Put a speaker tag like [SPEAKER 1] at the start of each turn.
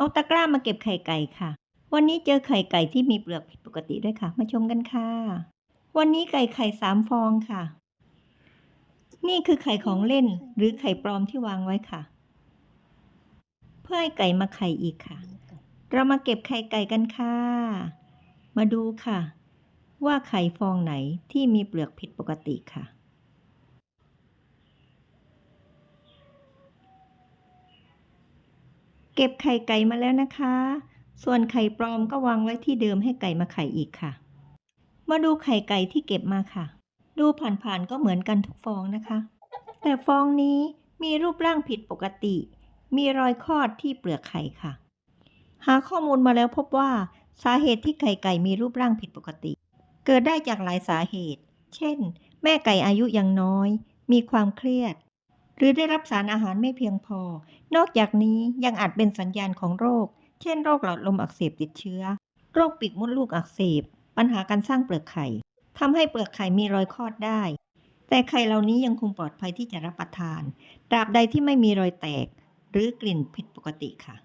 [SPEAKER 1] เอาตะกร้ามาเก็บไข่ไก่ค่ะ วันนี้เจอไข่ไก่ที่มีเปลือกผิดปกติด้วยค่ะ มาชมกันค่ะ วันนี้ไก่ไข่สามฟองค่ะ นี่คือไข่ของเล่นหรือไข่ปลอมที่วางไว้ค่ะ เพื่อให้ไก่มาไข่อีกค่ะ เรามาเก็บไข่ไก่กันค่ะ มาดูค่ะ ว่าไข่ฟองไหนที่มีเปลือกผิดปกติค่ะ ก็บไข่ไก่มาแล้วนะคะ ส่วนไข่ปลอมก็วางไว้ที่เดิมให้ไก่มาไข่อีกค่ะ มาดูไข่ไก่ที่เก็บมาค่ะ ดูผ่านๆก็เหมือนกันทุกฟองนะคะ แต่ฟองนี้มีรูปร่างผิดปกติ มีรอยคลอดที่เปลือกไข่ค่ะ หาข้อมูลมาแล้วพบว่าสาเหตุที่ไข่ไก่มีรูปร่างผิดปกติ เกิดได้จากหลายสาเหตุ เช่น แม่ไก่อายุยังน้อย มีความเครียด หรือได้รับสารอาหารไม่เพียงพอ นอกจากนี้ยังอาจเป็นสัญญาณของโรค เช่นโรคหลอดลมอักเสบติดเชื้อ โรคปีกมดลูกอักเสบ ปัญหาการสร้างเปลือกไข่ทำให้เปลือกไข่มีรอยคลอดได้ แต่ไข่เหล่านี้ยังคงปลอดภัยที่จะรับประทาน ตราบใดที่ไม่มีรอยแตก หรือกลิ่นผิดปกติค่ะ